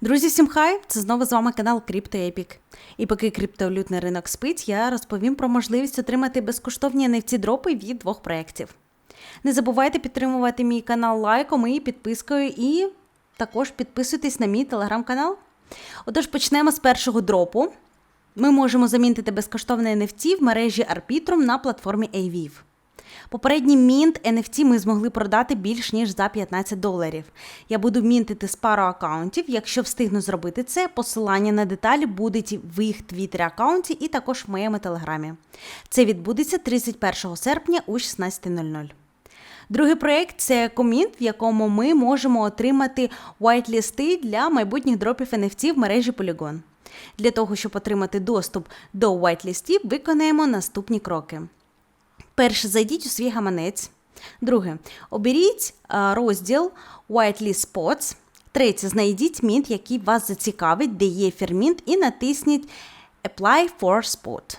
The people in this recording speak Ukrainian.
Друзі, всім хай! Це знову з вами канал CryptoEpic. І поки криптовалютний ринок спить, я розповім про можливість отримати безкоштовні NFT дропи від двох проєктів. Не забувайте підтримувати мій канал лайком і підпискою, і також підписуйтесь на мій телеграм-канал. Отож, почнемо з першого дропу. Ми можемо замінити безкоштовне NFT в мережі Arbitrum на платформі AVIV. Попередній мінт NFT ми змогли продати більш ніж за 15 доларів. Я буду мінтити з пару аккаунтів. Якщо встигну зробити це, посилання на деталі будуть в їх твіттері аккаунті і також в моєму телеграмі. Це відбудеться 31 серпня о 16.00. Другий проєкт це комінт, в якому ми можемо отримати whitelist для майбутніх дропів NFT в мережі Polygon. Для того, щоб отримати доступ до whitelistів, виконаємо наступні кроки. Перше, зайдіть у свій гаманець. Друге, оберіть а, розділ Whitelist Spots. Третє, знайдіть мінт, який вас зацікавить, де є фермінт, і натисніть Apply for Spot.